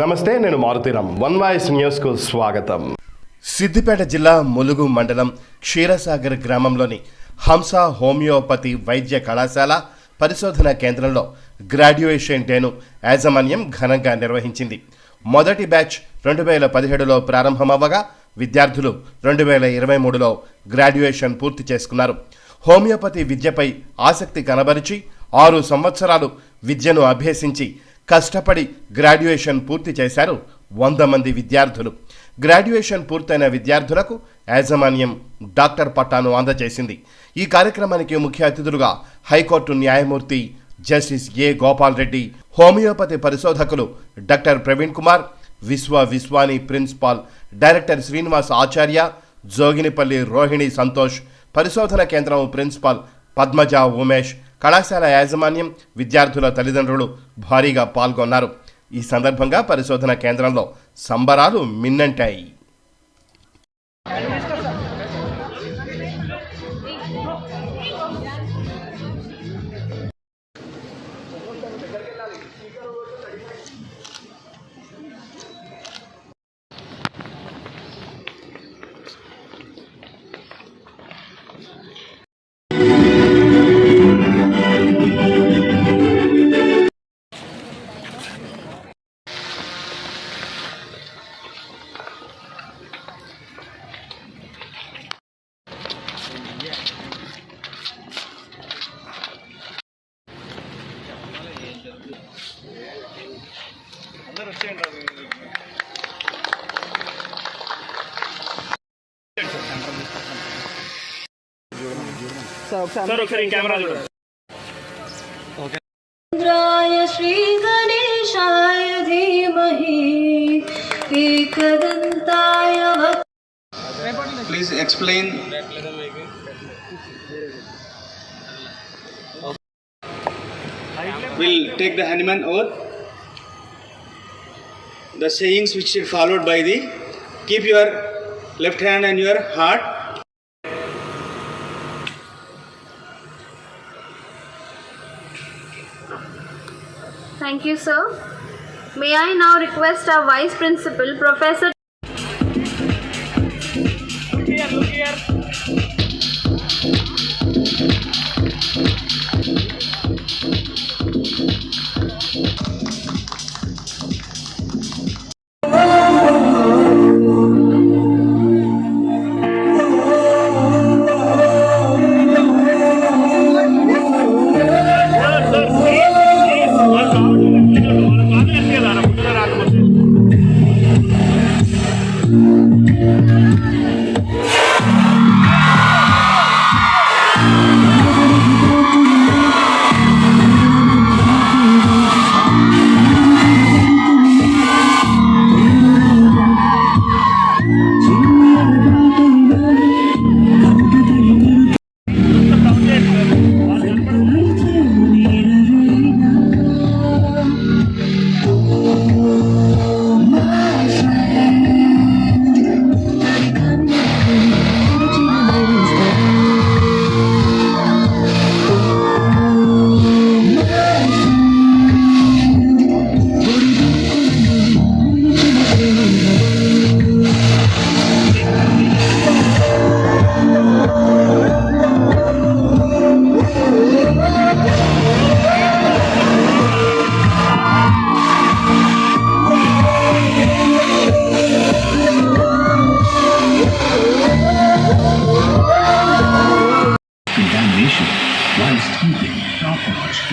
నమస్తే నేను Maruthi Ram one voice న్యూస్కు స్వాగతం. సిద్దిపేట జిల్లా ములుగు మండలం క్షీరసాగర్ గ్రామంలోని హంస హోమియోపతి వైద్య కళాశాల పరిశోధన కేంద్రంలో గ్రాడ్యుయేషన్ డేను యాజమాన్యం ఘనంగా నిర్వహించింది. మొదటి బ్యాచ్ రెండు వేల పదిహేడులో ప్రారంభమవ్వగా విద్యార్థులు రెండు వేల ఇరవై మూడులో గ్రాడ్యుయేషన్ పూర్తి చేసుకున్నారు. హోమియోపతి విద్యపై ఆసక్తి కనబరిచి ఆరు సంవత్సరాలు విద్యను అభ్యసించి కష్టపడి గ్రాడ్యుయేషన్ పూర్తి చేశారు వంద మంది విద్యార్థులు. గ్రాడ్యుయేషన్ పూర్తయిన విద్యార్థులకు యాజమాన్యం డాక్టర్ పట్టాను అందజేసింది. ఈ కార్యక్రమానికి ముఖ్య అతిథులుగా హైకోర్టు న్యాయమూర్తి justice A Gopal Reddy homeopathy పరిశోధకులు doctor Praveen Kumar Vishwa Vishwani principal director Srinivas Acharya Joginipally Rohini Santosh పరిశోధన కేంద్రం ప్రిన్సిపాల్ పద్మజ ఉమేష్ కళాశాల యాజమాన్యం విద్యార్థుల తల్లిదండ్రులు భారీగా పాల్గొన్నారు. ఈ సందర్భంగా పరిశోధన కేంద్రంలో సంబరాలు మిన్నంటాయి. సార్ ఒకసారి We'll take the Hanuman oath. The sayings which are followed by the keep your left hand and your heart Thank you, sir. May I now request our Vice Principal, Professor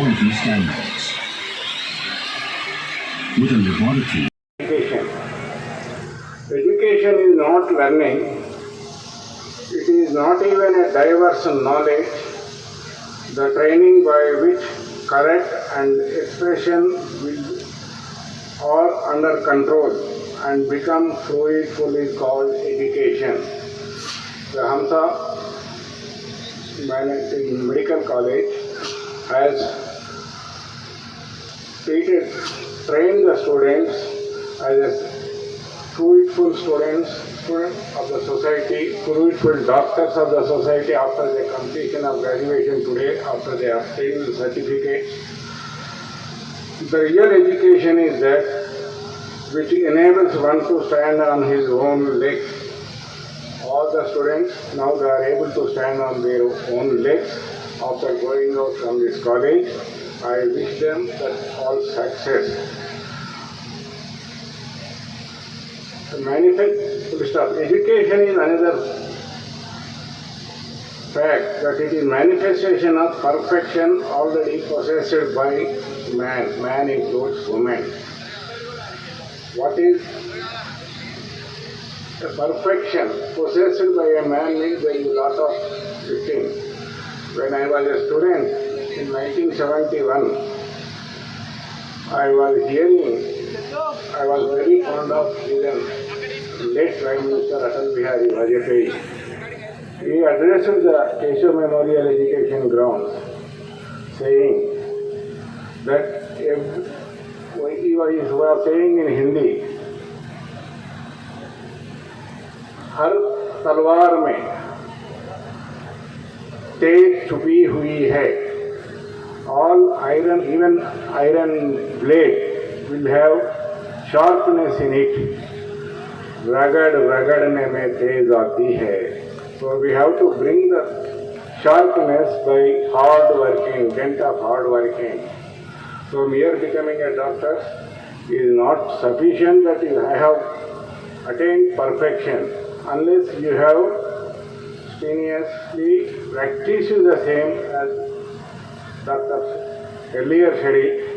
quality standards. With a laboratory education. Education is not learning. It is not even a diverse knowledge. The training by which correct and expression will are under control and become fruitful is called education. The Hamsa Medical College has trained the students as fruitful students, students of the society, fruitful doctors of the society after the completion of graduation today, after they obtain the certificate. The real education is that which enables one to stand on his own legs. All the students now they are able to stand on their own legs after going out from this college. I wish them that all success. The manifest stop. Education is another fact that it is manifestation of perfection already possessed by man. Man includes woman. What is a perfection possessed by a man means there is a lot of things. When I was a student in 1971, I was hearing, I was very fond of even late Prime Minister Atal Bihari Vajpayee. He addressed the Keshav Memorial Education Grounds saying that if, he was saying in Hindi, हर तलवार में तेज छुपी हुई है all iron even iron blade will have sharpness in it रगड़ रगड़ने में तेज आती है so we have to bring the sharpness by hard working dint of hard working so mere becoming a doctor is not sufficient that you have attained perfection unless you have strenuously practiced the same as Dr. earlier it,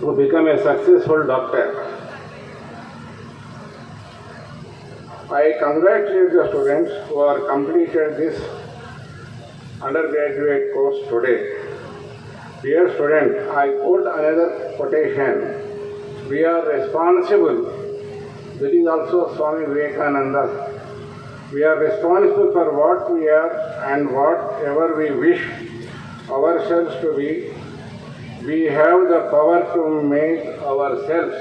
to become a successful doctor. I congratulate the students who are completed this undergraduate course today. Dear student, I quote another quotation. We are responsible. That is also Swami Vivekananda. We are responsible for what we are and whatever we wish ourselves to be. We have the power to make ourselves.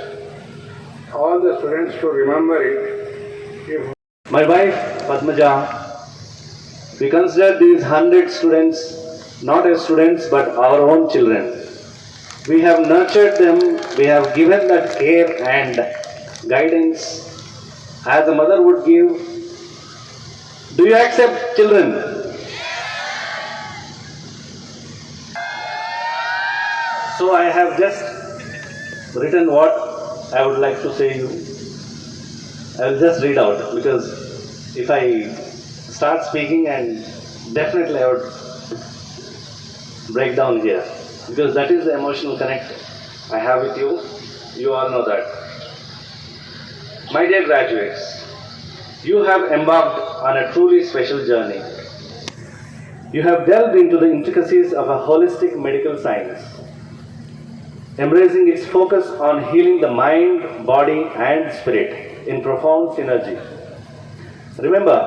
All the students to remember it. If My wife Padmaja, we consider these hundred students not as students but our own children. We have nurtured them, we have given that care and guidance as a mother would give. Do you accept children? So I have just written what I would like to say you. I will just read out because if I start speaking and definitely I would break down here because that is the emotional connect I have with you. You all know that. My dear graduates, you have embarked on a truly special journey. You have delved into the intricacies of a holistic medical science, embracing its focus on healing the mind, body, and spirit in profound synergy. Remember,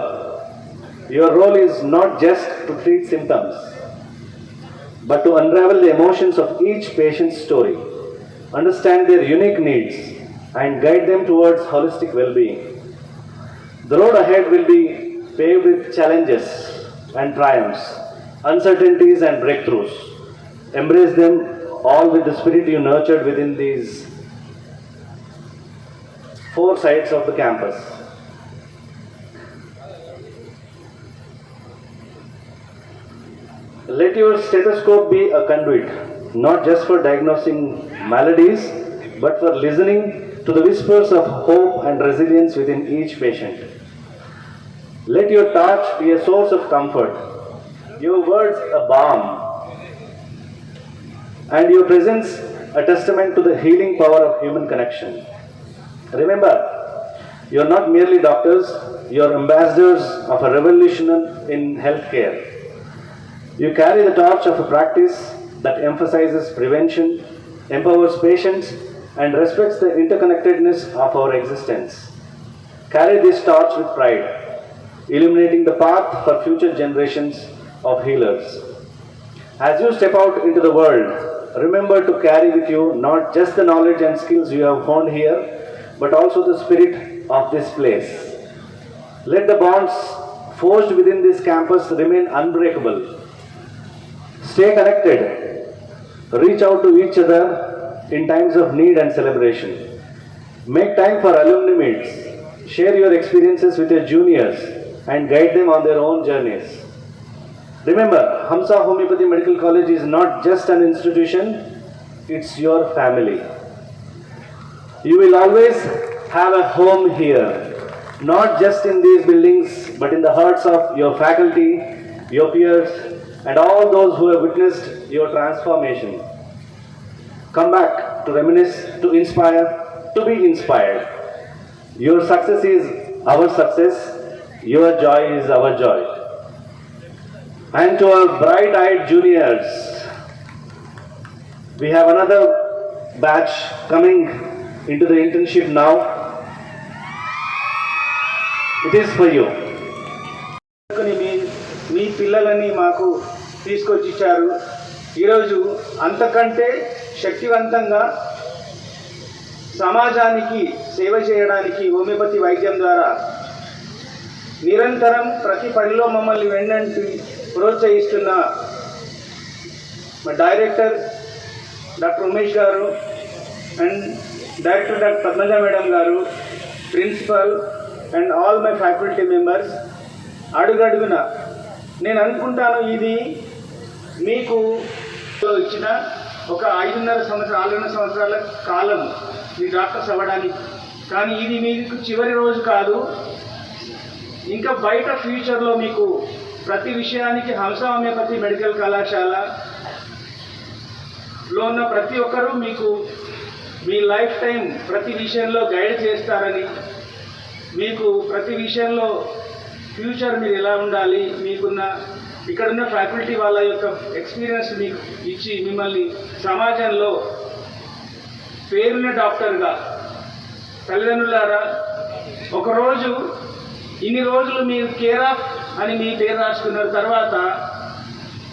your role is not just to treat symptoms, but to unravel the emotions of each patient's story, understand their unique needs, and guide them towards holistic well being. The road ahead will be paved with challenges and triumphs, uncertainties and breakthroughs. Embrace them all with the spirit you nurtured within these four sides of the campus. Let your stethoscope be a conduit, not just for diagnosing maladies, but for listening to the whispers of hope and resilience within each patient. Let your touch be a source of comfort, your words a balm, and your presence a testament to the healing power of human connection. Remember, you are not merely doctors, you are ambassadors of a revolution in healthcare. You carry the torch of a practice that emphasizes prevention, empowers patients, and respects the interconnectedness of our existence. Carry this torch with pride, illuminating the path for future generations of healers. As you step out into the world, remember to carry with you not just the knowledge and skills you have honed here, but also the spirit of this place. Let the bonds forged within this campus remain unbreakable. Stay connected, reach out to each other, in times of need and celebration. Make time for alumni meets. Share your experiences with your juniors and guide them on their own journeys. Remember, Hamsa Homeopathy Medical College is not just an institution, it's your family. You will always have a home here, not just in these buildings, but in the hearts of your faculty, your peers, and all those who have witnessed your transformation. Come back to reminisce, to inspire, to be inspired. Your success is our success, your joy is our joy. And to our bright eyed juniors, we have another batch coming into the internship now. It is for you. అనుకుని మీ మీ పిల్లలని మాకు తీసుకొచ్చి ఇచ్చారు ఈరోజు అంతకంటే శక్తివంతంగా సమాజానికి సేవ చేయడానికి హోమియోపతి వైద్యం ద్వారా నిరంతరం ప్రతి పనిలో మమ్మల్ని వెన్నంటి ప్రోత్సహిస్తున్న మా director doctor Umesh garu and director doctor Padmaja madam garu principal and all my faculty members అడుగడుగున నేను అనుకుంటాను ఇది మీకు ఇచ్చిన ఒక ఐదున్నర సంవత్సరాలు ఆరున్నర సంవత్సరాల కాలం మీ డాక్టర్స్ అవ్వడానికి. కానీ ఇది మీకు చివరి రోజు కాదు. ఇంకా బయట ఫ్యూచర్లో మీకు ప్రతి విషయానికి హంస హోమియోపతి మెడికల్ కళాశాల లో ఉన్న ప్రతి ఒక్కరూ మీకు మీ లైఫ్ టైం ప్రతి విషయంలో గైడ్ చేస్తారని మీకు ప్రతి విషయంలో ఫ్యూచర్ మీరు ఎలా ఉండాలి మీకున్న ఇక్కడున్న ఫ్యాకల్టీ వాళ్ళ యొక్క ఎక్స్పీరియన్స్ మీకు ఇచ్చి మిమ్మల్ని సమాజంలో పేరున్న డాక్టర్గా తల్లిదండ్రులారా ఒకరోజు ఇన్ని రోజులు మీరు కేర్ ఆఫ్ అని మీ పేరు రాసుకున్న తర్వాత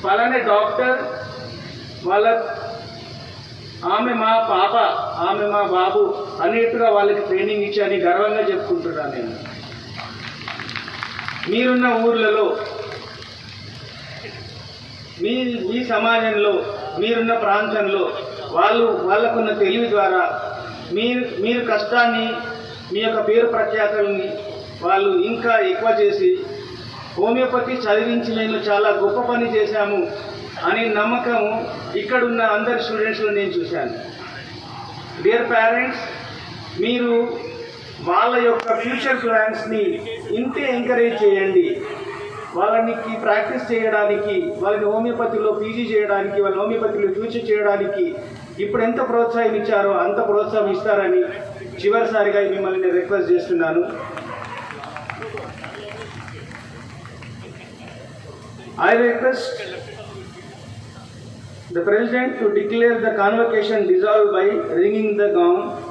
పలానే డాక్టర్ వాళ్ళ ఆమె మా పాప ఆమె మా బాబు అనేట్టుగా వాళ్ళకి ట్రైనింగ్ ఇచ్చి అని గర్వంగా చెప్పుకుంటున్నాను నేను. మీరున్న ఊర్లలో మీ మీ సమాజంలో మీరున్న ప్రాంతంలో వాళ్ళు వాళ్ళకున్న తెలివి ద్వారా మీరు మీరు కష్టాన్ని మీ యొక్క పేరు ప్రఖ్యాతల్ని వాళ్ళు ఇంకా ఎక్కువ చేసి హోమియోపతి చదివించి మేము చాలా గొప్ప పని చేశాము అనే నమ్మకము ఇక్కడున్న అందరి స్టూడెంట్స్లో నేను చూశాను. డియర్ పేరెంట్స్ మీరు వాళ్ళ యొక్క ఫ్యూచర్ ప్లాన్స్ని ఇంతే ఎంకరేజ్ చేయండి. వాళ్ళకి ప్రాక్టీస్ చేయడానికి వాళ్ళని హోమియోపతిలో పీజీ చేయడానికి వాళ్ళ హోమియోపతిలో ఫ్యూచర్ చేయడానికి ఇప్పుడు ఎంత ప్రోత్సాహం ఇచ్చారో అంత ప్రోత్సాహం ఇస్తారని చివరిసారిగా మిమ్మల్ని రిక్వెస్ట్ చేస్తున్నాను. I request the President to declare the convocation dissolved by ringing the gong